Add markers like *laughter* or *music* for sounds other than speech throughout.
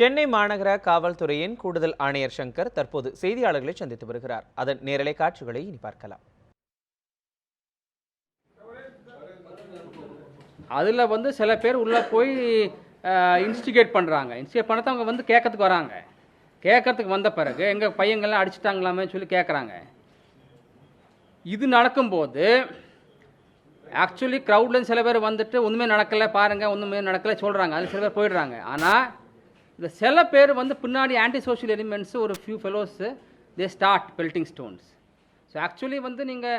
சென்னை மாநகர காவல்துறையின் கூடுதல் ஆணையர் சங்கர் தற்போது செய்தியாளர்களை சந்தித்து வருகிறார். அதன் நேரலை காட்சிகளை இனி பார்க்கலாம். அதில் வந்து சில பேர் உள்ளே போய் இன்ஸ்டிகேட் பண்ணுறாங்க இன்ஸ்டிகேட் பண்ணது அவங்க வந்து கேட்கறதுக்கு வராங்க. கேட்கறதுக்கு வந்த பிறகு எங்கள் பையங்கள்லாம் அடிச்சிட்டாங்களாமே சொல்லி கேட்குறாங்க. இது நடக்கும்போது ஆக்சுவலி க்ரௌட்லேருந்து சில பேர் வந்துட்டு ஒன்றுமே நடக்கலை பாருங்கள் ஒன்றுமே நடக்கலை சொல்கிறாங்க அது சில பேர் போயிடுறாங்க. ஆனால் இந்த சில பேர் வந்து பின்னாடி ஆன்டி சோஷியல் எலிமெண்ட்ஸு ஒரு few fellows they start pelting stones so actually வந்து நீங்கள்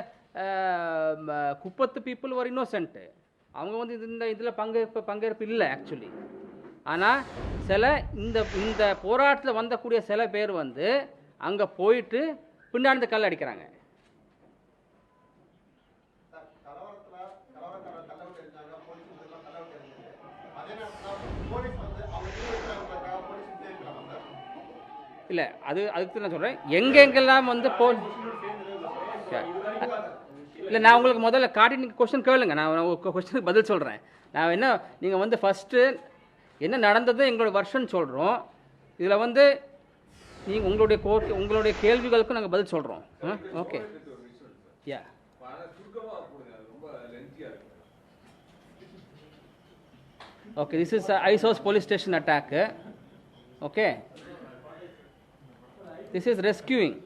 குப்பத்து பீப்புள் ஒரு இன்னோசென்ட்டு அவங்க வந்து இந்த இதில் பங்கேற்பு பங்கேற்பு இல்லை ஆக்சுவலி ஆனால் சில இந்த இந்த போராட்டத்தில் வந்தக்கூடிய சில பேர் வந்து அங்கே போயிட்டு பின்னாடி இந்த கல் அடிக்கிறாங்க. இல்லை அது அதுக்கு நான் சொல்கிறேன் எங்கெங்கெல்லாம் வந்து போ இல்லை நான் உங்களுக்கு முதல்ல காட்டி நீங்கள் கொஸ்டின் கேளுங்க. நான் கொஸ்டினுக்கு பதில் சொல்கிறேன் நான் என்ன நீங்கள் வந்து ஃபஸ்ட்டு என்ன நடந்தது எங்களோட வருஷன் சொல்கிறோம் இதில் வந்து நீங்கள் உங்களுடைய கோ உங்களுடைய கேள்விகளுக்கும் நாங்கள் பதில் சொல்கிறோம் okay ya okay this is ice house police station attack okay this is rescuing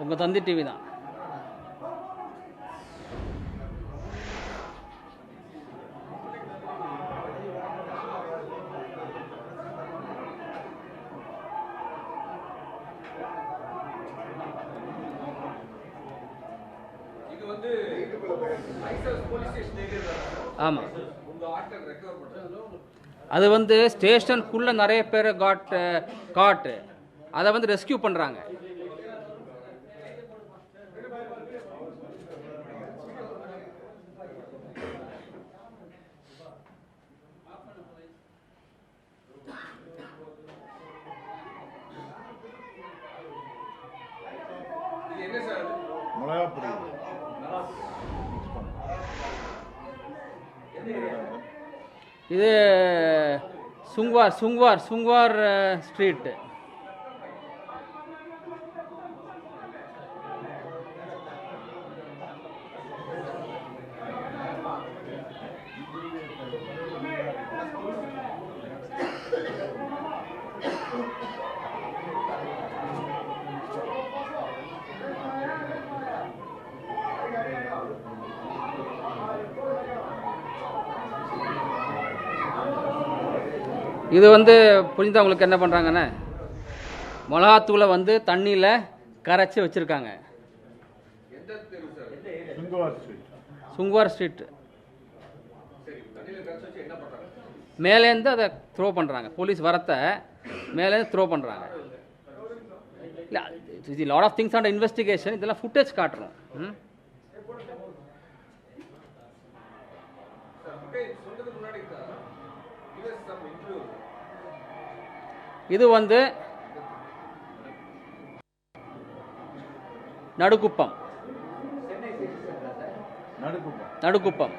உங்கள் தந்தி டிவி தான் ஆமாம் அது வந்து ஸ்டேஷனுக்குள்ளே நிறைய பேர் காட் காட்டு. அதை வந்து ரெஸ்கியூ பண்ணுறாங்க மிளகா பொடி இது சுங்வார் சுங்வார் சுங்வார் ஸ்ட்ரீட் இது வந்து புரிஞ்சா உங்களுக்கு என்ன பண்ணுறாங்கண்ணே மிளகாத்தூளை வந்து தண்ணியில் கரைச்சி வச்சுருக்காங்க. சுங்குவார் ஸ்ட்ரீட். சுங்குவார் ஸ்ட்ரீட். மேலேருந்து அதை த்ரோ பண்ணுறாங்க போலீஸ் வரத்தை மேலேருந்து த்ரோ பண்ணுறாங்க இல்லை இது lot of things on investigation இதெல்லாம் ஃபுட்டேஜ் காட்டுறோம். இது வந்து நடுக்குப்பம். நடுக்குப்பம்.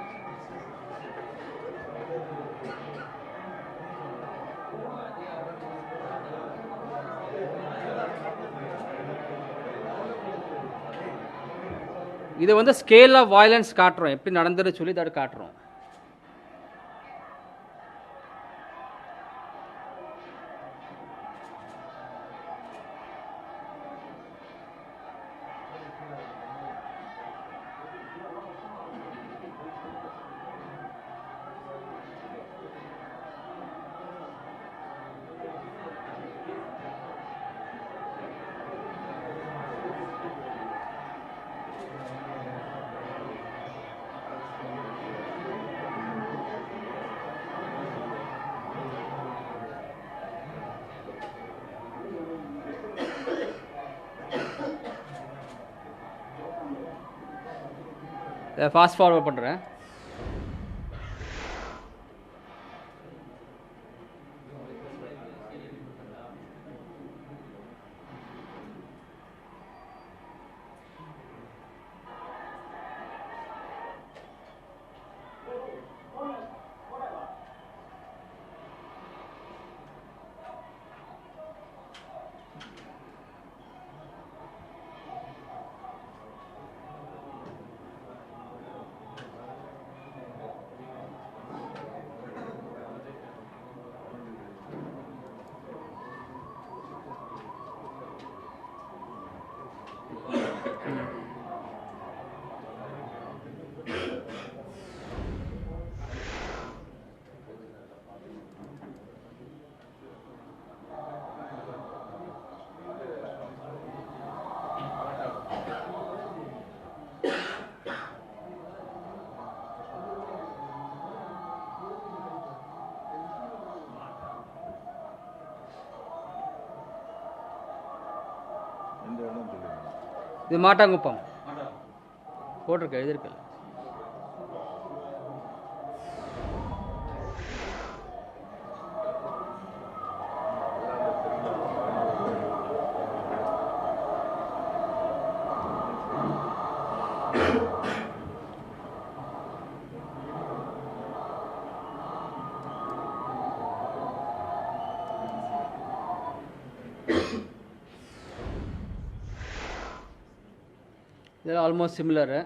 இது வந்து ஸ்கேல் ஆஃப் வயலன்ஸ் காட்டுறோம். எப்படி நடந்துன்னு சொல்லி அதை காட்டுறோம். ஃபாஸ்ட் ஃபார்வர்ட் பண்ணுறேன் இது மாட்டாங்குப்பம். போட்டிருக்க எழுதியிருக்கல ஆல்மோஸ்ட் சிமிலரு eh?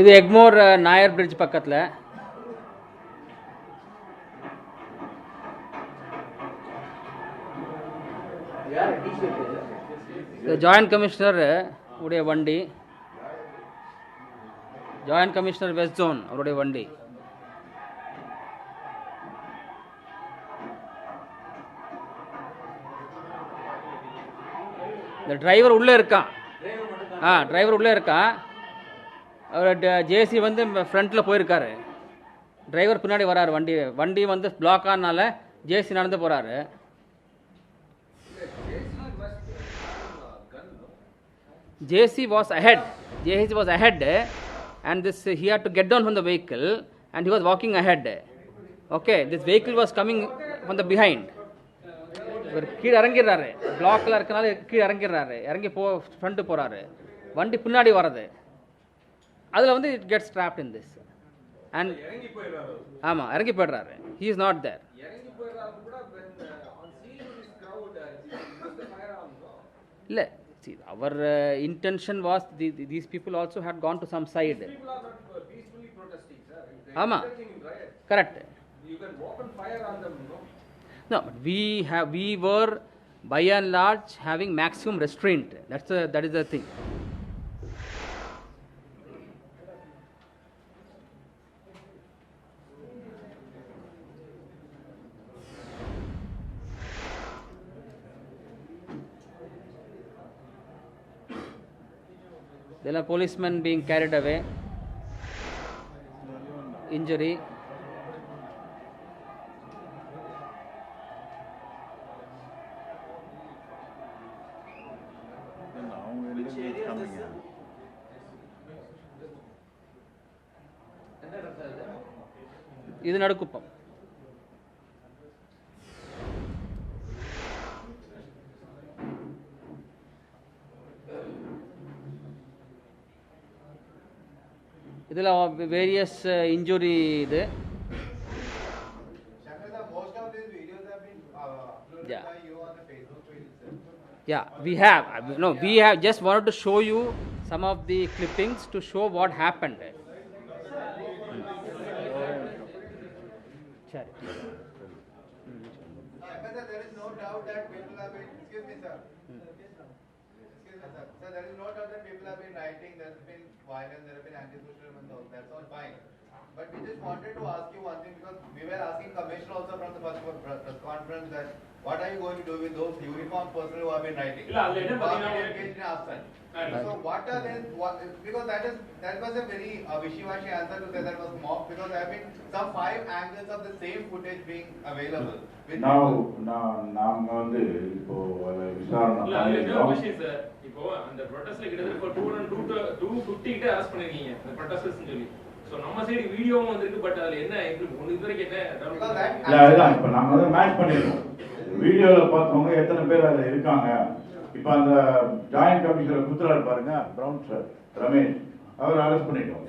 இது எக்மோர் நாயர் பிரிட்ஜ் பக்கத்தில். ஜாயின்ட் கமிஷனர் உடைய வண்டி. ஜாயின்ட் கமிஷனர் வெஸ்ட் ஜோன் அவருடைய வண்டி. இந்த டிரைவர் உள்ளே இருக்கான் ஆ டிரைவர் உள்ளே இருக்கான் அவர் ஜேசி வந்து ஃப்ரண்ட்டில் போயிருக்காரு டிரைவர் பின்னாடி வராரு வண்டி வண்டி வந்து பிளாக் ஆனால ஜேசி நடந்து போகிறாரு JC was ahead JC was ahead and this he had to get down from the vehicle and he was walking ahead okay this vehicle was coming from the behind இவர் கீழே இறங்கிடுறாரு. பிளாக்ல இருக்கனால கீழே இறங்கிடுறாரு. இறங்கி போ ஃப்ரண்ட்டு போகிறாரு வண்டி பின்னாடி வர்றது. அதில் வந்து it gets trapped in this. And ஆமாம் இறங்கி போயிடுறாரு. He is not there. இல்லை. See our uh, intention was the, the- these people also had gone to some side. ஆமாம் correct No, but we have we were by and large having maximum restraint. That's the that is the thing. There are policemen being carried away. Injury. எங்க இது நடுக்குப்பம். இதில் various injury இது. Yeah, we have. No, we have just wanted to show you some of the clippings to show what happened. Hmm. Sir, there is no doubt that people have been, there is no doubt that people have been violence, there have been anti-social that's all fine. But we just wanted to ask you one thing because we were asking commissioner also from the first press press conference that what are you going to do with those uniformed personnel who have been writing? இல்ல, அதுல என்ன Who have பாத்தீங்கன்னா been engaged in outside. Right. So what are they, what, because that is, that was a very uh, wishy-washy answer to say that was mock because there have been some five angles of the same footage being available. with now people. நான் நாம வந்து இப்போ அதை விசாரணை இல்ல அதுல என்ன பண்ணிருக்கோம் கொஸ்டின் சார் இப்போ அந்த ப்ரொட்டஸ்ட்ல கிட்டத்தட்ட இப்போ two hundred two two fifty கிட்ட அரெஸ்ட் பண்ணிருக்கீங்க அந்த ப்ரொட்டஸ்டர்ஸ் சொல்லி இல்ல? அதுதான் இப்ப நாங்க வந்து மேட்ச் பண்ணிருக்கோம். வீடியோல பார்த்தவங்க எத்தனை பேர் அதுல இருக்காங்க? இப்ப அந்த ஜாயிண்ட் கமிஷனர் குத்துறாரு பாருங்க பிரவுன் சார் ரமேஷ். அவர் அரெஸ்ட் பண்ணிட்டோம்.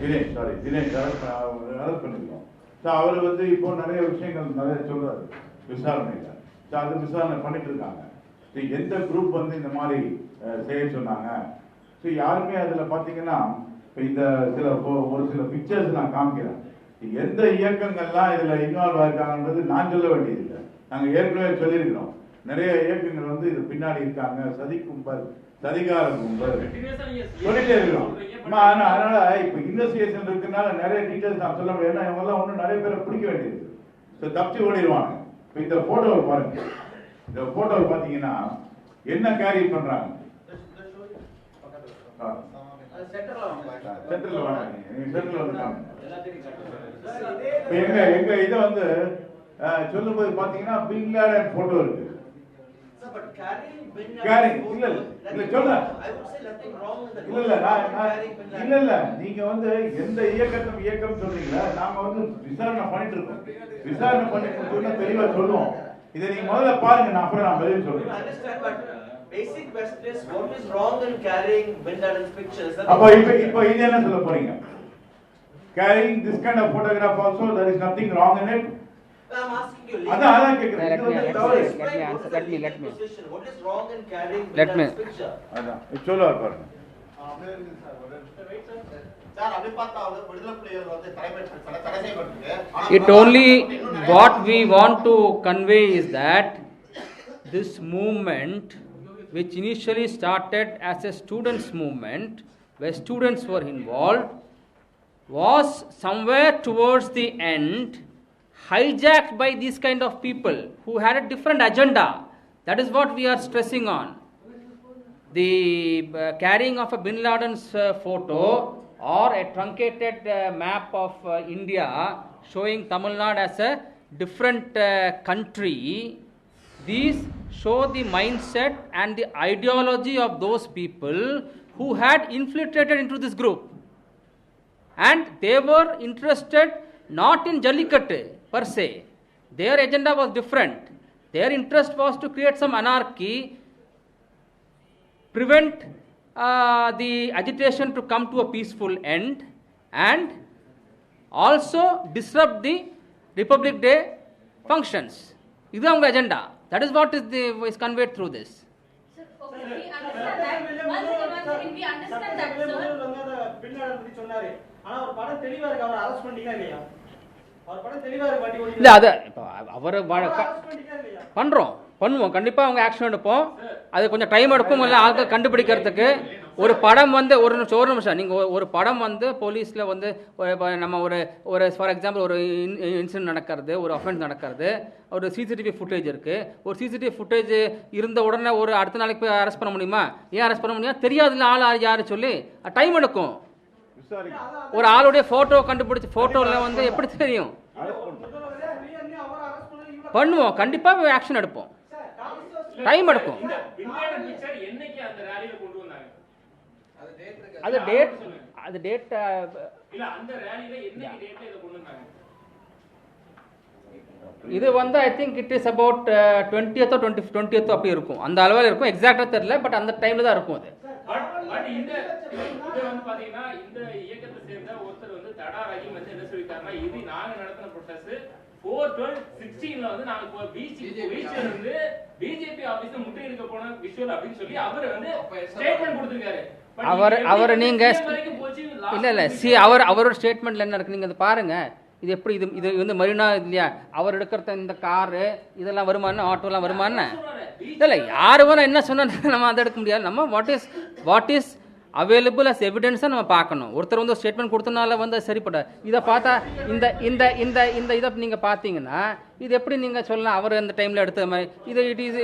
தினேஷ் சாரி தினேஷ் அரெஸ்ட் பண்ணிருக்கோம். ஸோ அவர் வந்து இப்போ நிறைய விஷயங்கள் நிறைய சொல்றாரு விசாரணையில. ஸோ அது விசாரணை பண்ணிட்டு இருக்காங்க. எந்த குரூப் வந்து இந்த மாதிரி செய்ய சொன்னாங்க? ஸோ யாருமே அதுல பாத்தீங்கன்னா இப்ப இந்த சில ஒரு சில பிக்சர்ஸ் நான் காமிக்கிறேன். எந்த இயக்கங்கள்லாம் இதுல இன்வால்வ் ஆயிருக்காங்கன்றது நான் சொல்ல வேண்டியதில்லை. நாங்க ஏற்கனவே சொல்லியிருக்கிறோம். நிறைய இயக்கங்கள் வந்து இது பின்னாடி இருக்காங்க. சதி கும்பல் சதிகார கும்பல் சொல்லிட்டே இருக்கிறோம். அதனால இப்ப இன்வெஸ்டிகேஷன் இருக்கனால நிறைய டீடைல்ஸ் நான் சொல்ல முடியாது ஏன்னா இவங்க எல்லாம் ஒன்றும் நிறைய பேரை பிடிக்க வேண்டியது. ஸோ தப்பிச்சு ஓடிடுவாங்க. இப்ப இந்த போட்டோவை பாருங்க. இந்த போட்டோவை பாத்தீங்கன்னா என்ன கேரி பண்றாங்க? சென்டர்ல வாங்க. சென்டர்ல வந்து எங்க எங்க இதை வந்து சொல்லும்போது பாத்தீங்கன்னா பின் லேடன் போட்டோ இருக்கு. எந்த இயக்கத்தும் இயக்கம் சொல்றீங்களா? நாம வந்து விசாரணை பண்ணிட்டு இருக்கோம். விசாரணை பண்ணி முடிச்சோம்னா தெளிவா சொல்லுவோம். இதை நீங்க முதல்ல பாருங்க நான் அப்புறம் நான் பதில் சொல்றேன். Understand, but basic question is what is wrong in carrying bin Laden's pictures? Sir? அப்ப இப்ப இப்ப இது என்ன சொல்ல போறீங்க carrying this kind of photograph also there is nothing wrong in it I'm asking you. அதான் அதான் கேக்குறேன் Let இது me வந்து answer தவறு this. Let me Explain answer, what is let the me, legal let me. position? What is wrong in carrying bin Let me. Laden's picture? அதான் இப்ப சொல்லுவார் பாருங்க சார் அப்படி பார்த்தா வந்து விடுதலை புலிகள் வந்து தலைமை தடை தடை செய்யப்பட்டிருக்கு ஆனா It only, what we want to convey is that this movement, which initially started as a students' movement, where students were involved, was somewhere towards the end hijacked by these kind of people who had a different agenda. That is what we are stressing on. The uh, carrying of a bin Laden's uh, photo or a truncated uh, map of uh, India showing Tamil Nadu as a different uh, country, these show the mindset and the ideology of those people who had infiltrated into this group. And they were interested not in Jallikattu per se. Their agenda was different. Their interest was to create some anarchy, prevent uh, the agitation to come to a peaceful end, and also disrupt the Republic Day functions. ಇದು ಅವ್ರ agenda. That is what is, the, is conveyed through this. Sir, okay, we understand that. We understand that, படம் இருக்கு அவர் arrest பண்ணிட்டீங்களா இல்லையா இல்லை அதை இப்போ அவர் arrest பண்ணிட்டீங்களா இல்லையா? பண்ணுறோம் பண்ணுவோம். கண்டிப்பாக அவங்க ஆக்ஷன் எடுப்போம். அது கொஞ்சம் டைம் எடுக்கும் இல்லை ஆட்கள் கண்டுபிடிக்கிறதுக்கு. ஒரு படம் வந்து ஒரு நிமிஷம் ஒரு நிமிஷம். நீங்கள் ஒரு படம் வந்து போலீஸில் வந்து நம்ம ஒரு ஒரு ஃபார் எக்ஸாம்பிள் ஒரு இன்சிடென்ட் நடக்கிறது ஒரு அஃபென்ஸ் நடக்கிறது ஒரு சிசிடிவி ஃபுட்டேஜ் இருக்குது ஒரு சிசிடிவி ஃபுட்டேஜ் இருந்த உடனே ஒரு அடுத்த நாளைக்கு போய் அரெஸ்ட் பண்ண முடியுமா? ஏன் அரெஸ்ட் பண்ண முடியும் தெரியாதுல ஆள் யார் சொல்லி டைம் எடுக்கும். ஒரு ஆளுடைய ஃபோட்டோ கண்டுபிடிச்சி ஃபோட்டோவில் வந்து எப்படி தெரியும்? பண்ணுவோம். கண்டிப்பாக ஆக்ஷன் எடுப்போம். டைம் எடுக்கும் இந்த பின்லேடன் பிக்சர் என்னைக்கு அந்த ரேலியில கொண்டு வந்தாங்க அது இருக்கு. டேட் அது டேட் இல்ல அந்த ரேலியில என்னைக்கு டேட்ல இதை வந்து I think it is about டுவெண்ட்டியத்தோ twenty டுவெண்ட்டியத்தோ அப்படி இருக்கும். அந்த அளவில் இருக்கும். எக்ஸாக்டாக தெரியல பட் அந்த டைமில் தான் இருக்கும் அது. ஃபோர் டுவெல் சிக்ஸ்டீன்ல வந்து நாங்க பீச் பீச்ல இருந்து பிஜேபி ஆபீஸ் முற்றுகையிடுக்க போன விஷுவல் அப்படின்னு சொல்லி அவர் வந்து ஸ்டேட்மெண்ட் கொடுத்திருக்காரு. அவர் அவர் வந்து நீங்க CM வரைக்கும் போச்சு, last இல்ல இல்ல சி அவர் அவரோட ஸ்டேட்மெண்ட்ல என்ன இருக்கு? நீங்க அதை பாருங்க. இது எப்படி இது இது வந்து மரினா இல்லையா? அவர் எடுக்கிற இந்த காரு இதெல்லாம் வருமானம் ஆட்டோலாம் வருமானம் இல்ல யாரு வேணா என்ன சொன்னா *laughs* நம்ம அதை எடுக்க முடியாது. நம்ம what is what is available as எவிடன்ஸாக நம்ம பார்க்கணும். ஒருத்தர் வந்து ஸ்டேட்மெண்ட் கொடுத்தனால வந்து சரிப்பட இதை பார்த்தா இந்த இந்த இந்த இந்த இதை நீங்கள் பார்த்தீங்கன்னா இது எப்படி நீங்கள் சொல்லலாம்? அவர் அந்த டைமில் எடுத்த மாதிரி. இது it is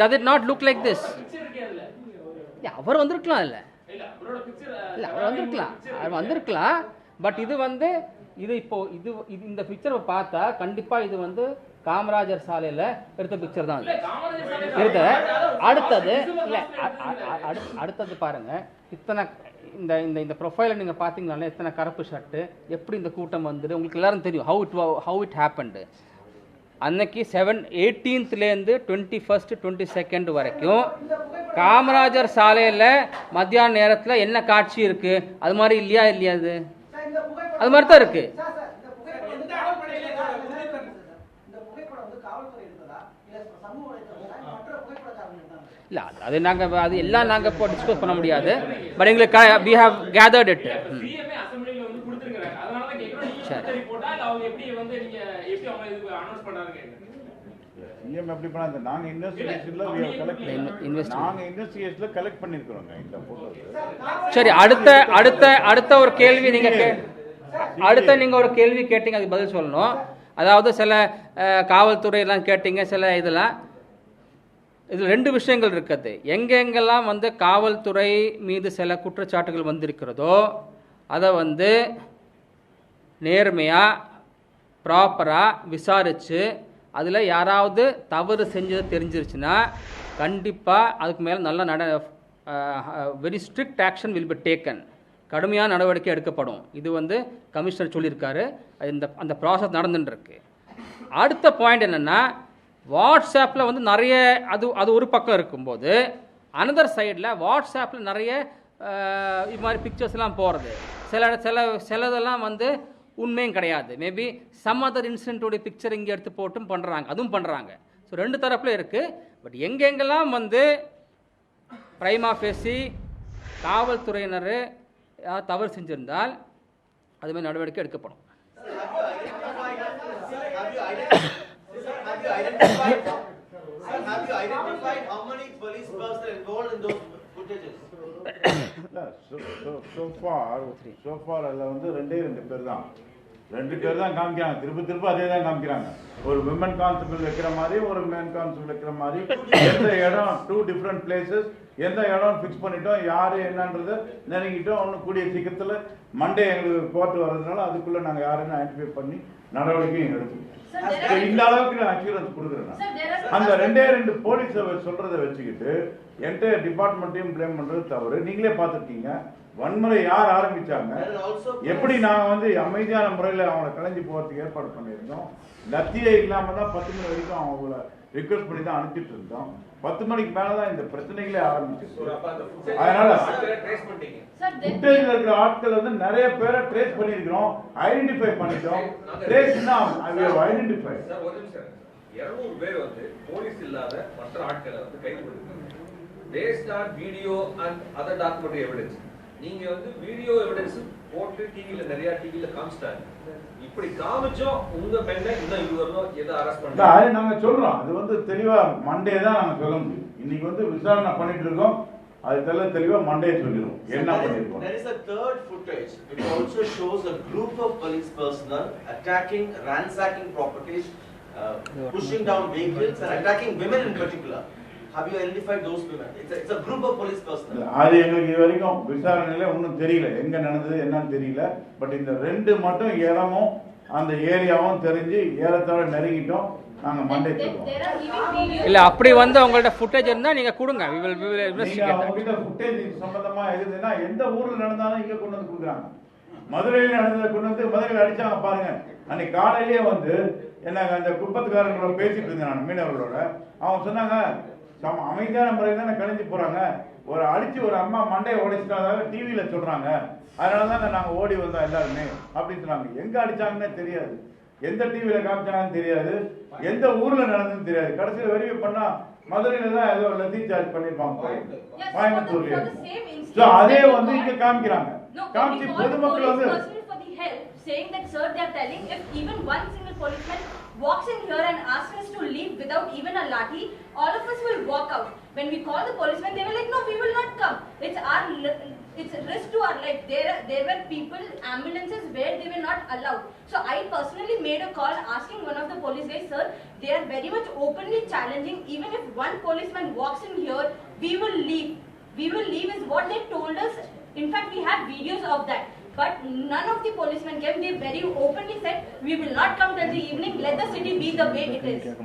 does it not look like this. அவர் வந்திருக்கலாம் இல்லை இல்ல வந்திருக்கலாம். வந்திருக்கலாம். பட் இது வந்து இது இப்போ இது இது இந்த பிக்சரை பார்த்தா கண்டிப்பா இது வந்து காமராஜர் சாலையில எடுத்த பிக்சர் தான் இருக்கு அடுத்தது இல்ல அடுத்தது பாருங்க. இத்தனை இந்த இந்த இந்த ப்ரொஃபைலை நீங்க பாத்தீங்கனாலே இத்தனை கருப்பு ஷர்ட்டு எப்படி இந்த கூட்டம் வந்துடு உங்களுக்கு எல்லாரும் தெரியும். How it how it happened அன்னைக்கு செவன் எயிட்டீன்த்லேருந்து டுவெண்ட்டி ஃபர்ஸ்ட் டுவெண்ட்டி செகண்ட் வரைக்கும் காமராஜர் சாலையில் மத்தியான நேரத்தில் என்ன காட்சி இருக்கு? அது மாதிரி இல்லையா இல்லையா அது அது மாதிரி தான் இருக்கு. சார், சார், இந்த புகைப்படம் வந்து காவல்துறை எடுத்ததா? இந்த புகைப்படம் வந்து காவல்துறை எடுத்ததா இல்ல அது நாங்கள் அது எல்லாம் நாங்கள் இப்போ டிஸ்கஸ் பண்ண முடியாது. பட் எங்களுக்கு we have gathered it CMA அசெம்பிளில வந்து கொடுத்திருக்காங்க அதனால தான் கேக்குறோம் நீங்க சரி போட்டா இல்ல அவங்க எப்படி வந்து நீங்க எப்படி அவங்க இது அனௌன்ஸ் பண்றாங்க கேக்குறேன் சிஎம் எப்படி பண்ணாங்க நாங்க இன்வெஸ்டிகேஷன்ல கலெக்ட் Investigation. நாங்க இன்வெஸ்டிகேஷன்ல கலெக்ட் பண்ணிருக்கிறோங்க இந்த போட்டோஸ் சரி அடுத்த அடுத்த அடுத்த ஒரு கேள்வி நீங்கள் கே அடுத்த நீங்கள் ஒரு கேள்வி கேட்டீங்க அதுக்கு பதில் சொல்லணும். அதாவது சில அஹ், காவல்துறை எல்லாம் கேட்டீங்க சில இதெல்லாம். இதில் ரெண்டு விஷயங்கள் இருக்குது. எங்கெங்கெல்லாம் வந்து காவல்துறை மீது சில குற்றச்சாட்டுகள் வந்திருக்கிறதோ அதை வந்து நேர்மையாக ப்ராப்பராக விசாரித்து அதில் யாராவது தவறு செஞ்சது தெரிஞ்சிருச்சுன்னா கண்டிப்பாக அதுக்கு மேலே நல்ல நட very strict action will be taken கடுமையான நடவடிக்கை எடுக்கப்படும். இது வந்து கமிஷனர் சொல்லியிருக்காரு. அது இந்த அந்த ப்ராசஸ் நடந்துட்டுருக்கு. அடுத்த பாயிண்ட் என்னென்னா வாட்ஸ்அப்பில் வந்து நிறைய அது அது ஒரு பக்கம் இருக்கும்போது அனதர் சைடில் வாட்ஸ்அப்பில் நிறைய இது மாதிரி பிக்சர்ஸ்லாம் போகிறது சில சில சிலதெல்லாம் வந்து உண்மையும் கிடையாது. மேபி சம் அதர் இன்சிடென்ட்டோடைய பிக்சர் இங்கே எடுத்து போட்டும் பண்ணுறாங்க அதுவும் பண்ணுறாங்க ஸோ ரெண்டு தரப்புல இருக்குது பட் எங்கெங்கெல்லாம் வந்து பிரைமா பேசி காவல்துறையினர் யாராவது தவறு செஞ்சிருந்தால் அதுமாதிரி நடவடிக்கை எடுக்கப்படும். Sir, have you identified how many police personnel involved in those footages? So far அதுல வந்து ரெண்டே ரெண்டு பேர் தான் ரெண்டு பேர் தான் காமிக்கிறாங்க. திரும்ப திரும்ப அதே தான் காமிக்கிறாங்க. ஒரு விமன் கான்ஸ்டபிள் வைக்கிற மாதிரி ஒரு மேன் கான்ஸ்டபிள் வைக்கிற மாதிரி. எந்த இடம் டூ டிஃப்ரெண்ட் பிளேசஸ் எந்த இடம் ஃபிக்ஸ் பண்ணிட்டோம் யாரு என்னன்றதை நினைக்கிட்டோம் ஒன்றும் கூடிய சீக்கிரத்துல மண்டே எங்களுக்கு கோர்ட் வர்றதுனால அதுக்குள்ள நாங்க யாருன்னு ஐடென்டிஃபை பண்ணி நடவடிக்கையும் are- இந்த அளவுக்கு நான் அஷூரன்ஸ் கொடுக்குறேன் அந்த ரெண்டே ரெண்டு போலீஸ் சொல்றதை வச்சுக்கிட்டு என்டையர் டிபார்ட்மெண்ட்டையும் ப்ளேம் பண்றது தவறு. நீங்களே பார்த்துருக்கீங்க. வன்முறை யார் also எப்படி நாங்க வந்து அமைதியான முறையில் அவங்கள கலைஞ்சு போறதுக்கு ஏற்பாடு பண்ணியிருந்தோம்? லத்தியே இல்லாம தான் பத்து மணி வரைக்கும் அவங்கள ரிக்வெஸ்ட் பண்ணி தான் அனுப்பிட்டு இருந்தோம். பத்து மணிக்கு மேல தான் இந்த பிரச்சனைகளே ஆரம்பிச்சிருக்கு. அதனால ஃபுட்டேஜ்ல இருக்கிற ஆட்கள் வந்து நிறைய பேரை ட்ரேஸ் பண்ணியிருக்கிறோம். ஐடென்டிஃபை பண்ணிட்டோம். ட்ரேஸ்னா ஐடென்டிஃபை சார் ஒரு நிமிஷம். இருநூறு பேர் வந்து போலீஸ் இல்லாத மற்ற ஆட்களை வந்து கைது based on video and other documentary evidence நீங்க வந்து வீடியோ எவிடன்ஸ் போட்டு டிவில நிறைய டிவில காமிச்சிட்டாங்க. இப்படி காமிச்சோம் உங்க பெண்ணை இன்னும் இது வரணும் எதை அரெஸ்ட் பண்ண அது நாங்க சொல்றோம். அது வந்து தெளிவா மண்டே தான் நாங்க சொல்ல முடியும். இன்னைக்கு வந்து விசாரணை பண்ணிட்டு இருக்கோம். அது தெல்ல தெளிவா மண்டே சொல்லிடுவோம். So என்ன பண்ணிருக்கோம்? There is a third footage. Which also shows a group of police personnel attacking, ransacking properties, uh, pushing down vehicles and attacking women in particular. Have you identified those women? It's a, it's a group of police personnel. அது எங்களுக்கு இது வரைக்கும் விசாரணையில ஒன்றும் தெரியல எங்க நடந்தது என்னன்னு தெரியல பட் இந்த ரெண்டு மட்டும் இடமும் அந்த ஏரியாவும் தெரிஞ்சு ஏறத்தாழ நெருங்கிட்டோம் நாங்க மண்டே. இல்லை அப்படி வந்து உங்கள்ட்ட ஃபுட்டேஜ் இருந்தால் நீங்கள் கொடுங்க we will- we will நீங்க. கிட்ட ஃபுட்டேஜ் சம்பந்தமா இருந்ததுன்னா எந்த ஊர்ல நடந்தாலும் இங்க கொண்டு வந்து கொடுக்குறாங்க மதுரையில நடந்ததை கொண்டு வந்து மதுரையில் அடிச்சாங்க பாருங்க அன்னைக்கு காலையிலேயே வந்து என்ன அந்த குப்பத்துக்காரங்களோட பேசிட்டு இருந்தேன் நான் மீனவர்களோட அவங்க சொன்னாங்க சம அமைதியான முறையில் தானே கழிஞ்சு போறாங்க. ஒரு அடிச்சு ஒரு அம்மா மண்டையை உடைச்சிட்டாங்க டிவியில சொல்றாங்க. அதனால தான் நாங்க ஓடி வந்தோம் எல்லாருமே அப்படின்னு சொன்னாங்க. எங்க அடிச்சாங்கன்னே தெரியாது. எந்த டிவியில காமிச்சாங்கன்னு தெரியாது. எந்த ஊர்ல நடந்ததுன்னு தெரியாது. கடைசியில் வெரிஃபை பண்ணா மதுரையில தான் ஏதோ லத்தி சார்ஜ் பண்ணிருப்பாங்க. Yes, கோயம்புத்தூர்ல for the- for the same instance, So, அதே வந்து இங்க காமிக்கிறாங்க. காமிச்சு பொதுமக்கள் வந்து saying that, sir, they are telling if even one single policeman walks in here and asks us to leave without even a lathi, all of us will walk out. When we call the policemen, they were like, no, we will not come. It's our, it's a risk to our life. There, there were people, ambulances where they were not allowed. So I personally made a call asking one of the police guys, sir, they are very much openly challenging. Even if one policeman walks in here, we will leave. We will leave is what they told us. In fact, we have videos of that. But none of the policemen came. They very openly said, we will not come till the evening. Let the city be the way it is.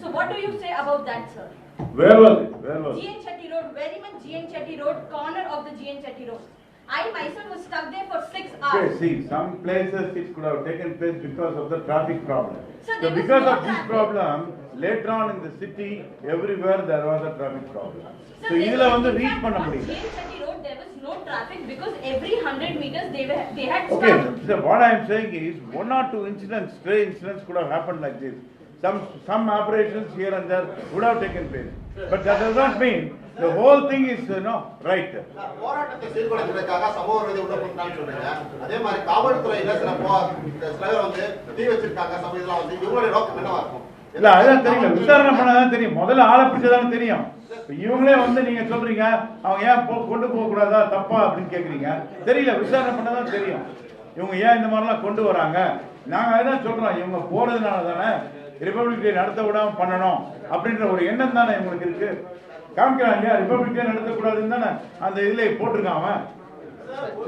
So what do you say about that, sir? Where was it? Where was it? GN Chetty Road, very much GN Chetty Road, corner of the GN Chetty Road. I myself was stuck there for six Okay, hours. see, some places it could have taken place because of the traffic problem. Sir, So there was because no of this traffic. problem, later on in the city, everywhere there was a traffic problem. Sir, So there இதுல was- வந்து in reach fact, பண்ண on முடியல. GN Chetty Road, there was no traffic because every hundred meters they were they had Okay, stopped. so what I am saying is, one or two incidents, stray incidents could have happened like this. Some, some operations here and there would have taken place. But that does not mean the whole thing is, you know, right. போராட்டத்தை சீர்குலைக்கிறதுக்காக சமூக விரோதி உள்ள கொடுத்தான்னு சொல்றீங்க. அதே மாதிரி காவல்துறையில சில போ- சில பேர் வந்து தீ வச்சிருக்காங்க சமூக இதெல்லாம் வந்து இவங்களுடைய நோக்கம் என்னவா இருக்கும்? இல்ல அதான் தெரியல விசாரணை பண்ணாதான் தெரியும். முதல்ல ஆளை பிடிச்சதானே தெரியும். இவங்களே வந்து நீங்க சொல்றீங்க அவங்க ஏன் போ- கொண்டு போக கூடாதா தப்பா அப்படின்னு கேக்குறீங்க? தெரியல விசாரணை பண்ணாதான் தெரியும். இவங்க ஏன் இந்த மாதிரிலாம் கொண்டு வராங்க? நாங்க அதான் சொல்றோம் இவங்க போறதுனால தானே ரிப்பப்ளிக் டே நடத்த விடாம பண்ணணும் அப்படின்ற ஒரு எண்ணம் தானே இவங்களுக்கு இருக்கு. காமிக்கிறாங்க இல்லையா ரிப்பப்ளிக் டே நடத்தக்கூடாதுன்னு தானே? அந்த இதுல போட்டிருக்கான் அவன்.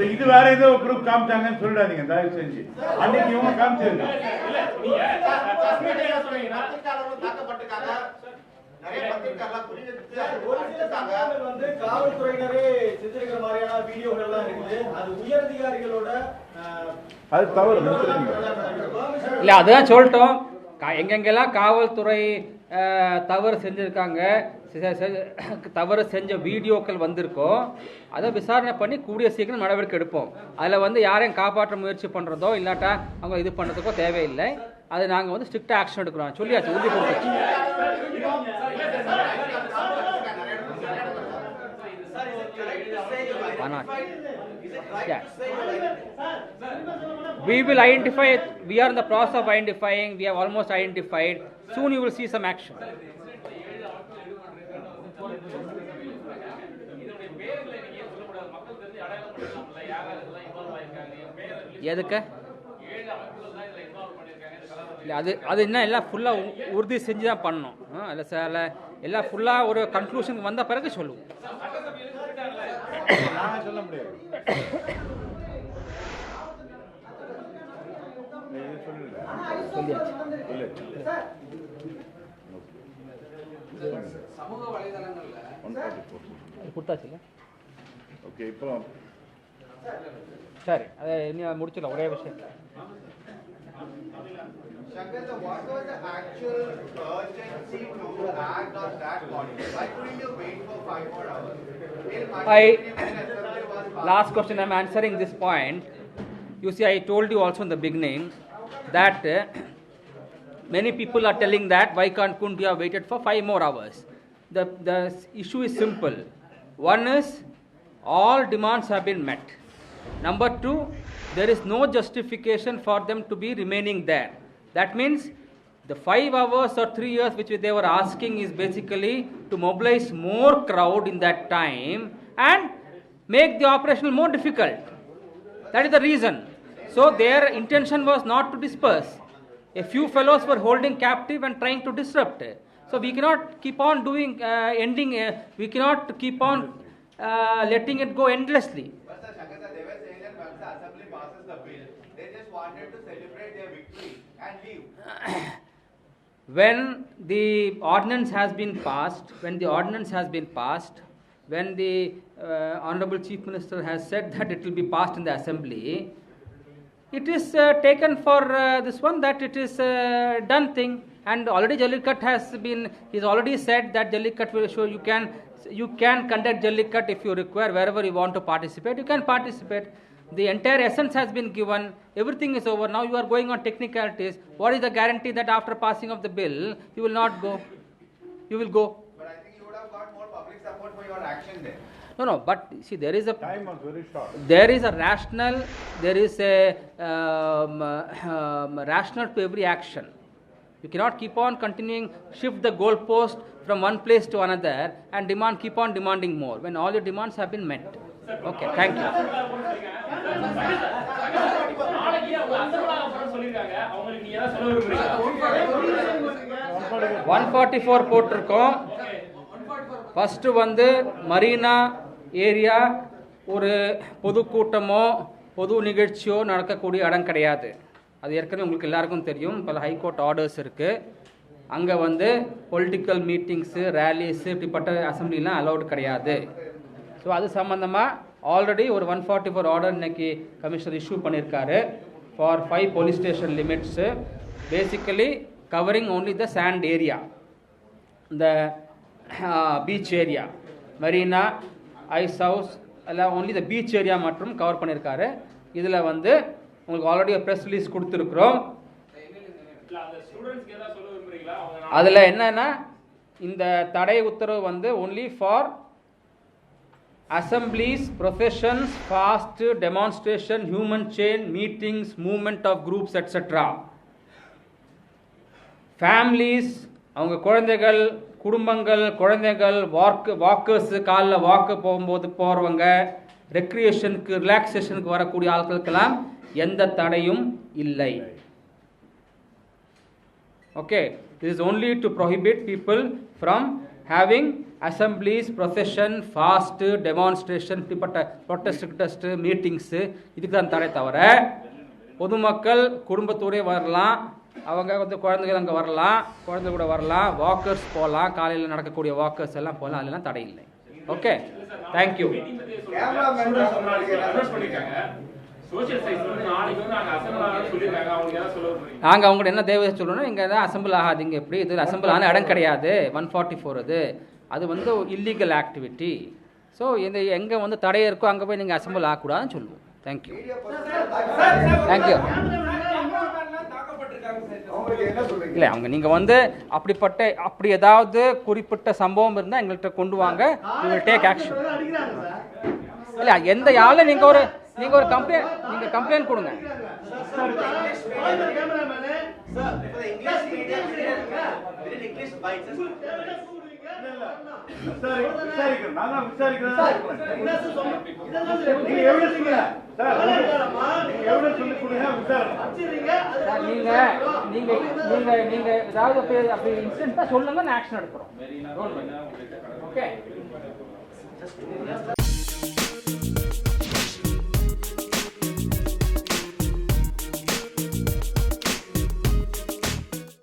இது வேற ஏதோ குரூப் காமிச்சாங்கன்னு சொல்லிடாதீங்க தயவு செஞ்சு அன்னைக்கு இவங்க காமிச்சிருக்காங்க. வந்து காவல்துறையினரே செஞ்சிருக்கிற மாதிரியான வீடியோகள் எல்லாம் இருக்குது அது உயரதிகாரிகளோட அது தவறு இல்லை அதுதான் சொல்லிட்டோம். கா- எங்கெங்கெல்லாம் காவல்துறை தவறு செஞ்சுருக்காங்க. தவறு செஞ்ச வீடியோக்கள் வந்திருக்கோ அதை விசாரணை பண்ணி கூடிய சீக்கிரம் நடவடிக்கை எடுப்போம். அதில் வந்து யாரையும் காப்பாற்ற முயற்சி பண்ணுறதோ இல்லாட்டா அவங்க இது பண்ணுறதுக்கோ தேவையில்லை. அது நாங்கள் வந்து ஸ்ட்ரிக்டாக ஆக்ஷன் எடுக்கிறோம். சொல்லியாச்சு உறுதி கொடுத்தாச்சு. We will identify, we are in the process of identifying, we have almost identified. Soon you will see some action. எதுக்கு? இல்லை அது அது என்ன எல்லாம் ஃபுல்லாக உறுதி செஞ்சு தான் பண்ணணும். இல்லை சார் எல்லாம் ஃபுல்லாக ஒரு கன்க்ளூஷனுக்கு வந்த பிறகு சொல்லுவோம். சொல்ல முடியாது. இல்லை ஓகே இப்போ சரி அதை இன்னும் முடிச்சிடலாம் ஒரே விஷயம் Shankar, sir, what was the actual urgency to act on that body? Why couldn't you wait for five more hours? Till Monday I- evening when assembly was passed. last question i'm answering this point you see i told you also in the beginning that uh, many people are telling that why can't couldn't you have waited for five more hours the the issue is simple one is all demands have been met number two there is no justification for them to be remaining there that means the five hours or three years which they were asking is basically to mobilize more crowd in that time and make the operation more difficult. That is the reason. So their intention was not to disperse. A few fellows were holding captive and trying to disrupt. So we cannot keep on doing, uh, ending, uh, we cannot keep on uh, letting it go endlessly. But sir, Shankar, they were saying that once the assembly passes the bill, they just wanted to celebrate their victory and leave. *coughs* when the ordinance has been passed, when the ordinance has been passed, when the uh, Honorable Chief Minister has said that it will be passed in the Assembly, it is uh, taken for uh, this one that it is a done thing and already Jallikat has been, he's already said that Jallikat will show you can, you can conduct Jallikat if you require, wherever you want to participate, you can participate. The entire essence has been given, everything is over, now you are going on technicalities. What is the guarantee that after passing of the bill, you will not go? You will go. But I think you would have got more public support for your action there. No, no, but see, there is a time was very short there is a rational there is a um, um, rational to every action you cannot keep on continuing shift the goalpost from one place to another and demand keep on demanding more when all your demands have been met okay thank you நாளைக்கு அவங்க அசர்வலாக போறேன்னு சொல்லியிருக்காங்க அவங்களுக்கு நீங்க ஏதாவது சொல்ல விரும்புறீங்களா one forty four போட்டிருக்கோம் ஃபஸ்ட்டு வந்து மரீனா Area ஒரு பொதுக்கூட்டமோ பொது நிகழ்ச்சியோ நடக்கக்கூடிய இடம் கிடையாது. அது ஏற்கனவே உங்களுக்கு எல்லாருக்கும் தெரியும். பல ஹைகோர்ட் ஆர்டர்ஸ் இருக்குது அங்கே வந்து பொலிட்டிக்கல் மீட்டிங்ஸு ரேலிஸு இப்படிப்பட்ட அசம்பிளிலாம் அலௌடு கிடையாது. ஸோ அது சம்மந்தமாக ஆல்ரெடி ஒரு ஒன் ஃபார்ட்டி ஃபோர் ஆர்டர் இன்னைக்கு கமிஷனர் இஷ்யூ பண்ணியிருக்காரு four five police station limits basically covering only the sand area இந்த beach area Marina ice house எல்லாம் ஒன்லி த பீச் ஏரியா மட்டும் கவர் பண்ணியிருக்காரு இதில் வந்து உங்களுக்கு ஆல்ரெடி ப்ரெஸ் ரிலீஸ் கொடுத்துருக்குறோம். அதில் என்னென்னா இந்த தடை உத்தரவு வந்து only for assemblies processions fast demonstration human chain meetings movement of groups etcetera families அவங்க குழந்தைகள் குடும்பங்கள் குழந்தைகள் வாக்கு வாக்கர்ஸு காலில் வாக்கு போகும்போது போகிறவங்க ரெக்ரியேஷனுக்கு ரிலாக்ஸேஷனுக்கு வரக்கூடிய ஆட்களுக்கெல்லாம் எந்த தடையும் இல்லை. Okay it is only to prohibit people from having assemblies procession fast demonstration இப்படிப்பட்ட ப்ரொட்டஸ்ட் டெஸ்ட்டு மீட்டிங்ஸு இதுக்கு தான் தடை தவிர பொதுமக்கள் குடும்பத்தோடே வரலாம் அவங்க வந்து குழந்தைகள் அங்கே வரலாம் குழந்தை கூட வரலாம் வாக்கர்ஸ் போகலாம் காலையில் நடக்கக்கூடிய வாக்கர்ஸ் எல்லாம் போகலாம் அதெல்லாம் தடை இல்லை. Okay thank you? நாங்கள் அவங்கள்ட்ட என்ன தேவை சொல்லணும்னா இங்கே தான் அசம்பிள் ஆகாதீங்க. எப்படி? இது அசம்பிள் ஆன இடம் கிடையாது. ஒன் ஃபார்ட்டி ஃபோர் அது அது வந்து இல்லீகல் ஆக்டிவிட்டி ஸோ இந்த எங்கே வந்து தடை இருக்கோ அங்கே போய் நீங்கள் அசம்பிள் ஆகக்கூடாதுன்னு சொல்லுவோம். தேங்க்யூ தேங்க்யூ இல்லை அவங்க நீங்கள் வந்து அப்படிப்பட்ட அப்படி ஏதாவது குறிப்பிட்ட சம்பவம் இருந்தால் எங்கள்கிட்ட கொண்டு வாங்க டேக் ஆக்ஷன் இல்லை எந்த யாரில் நீங்கள் ஒரு நீங்கள் ஒரு கம்ப்ளைண்ட் நீங்கள் கம்ப்ளைண்ட் கொடுங்க Sir, for the நீங்க சார், நீங்க நீங்க நீங்க ஏதாவது அப்படி சொல்லுங்க நான் ஆக்ஷன் எடுக்கிறோம் ஓகே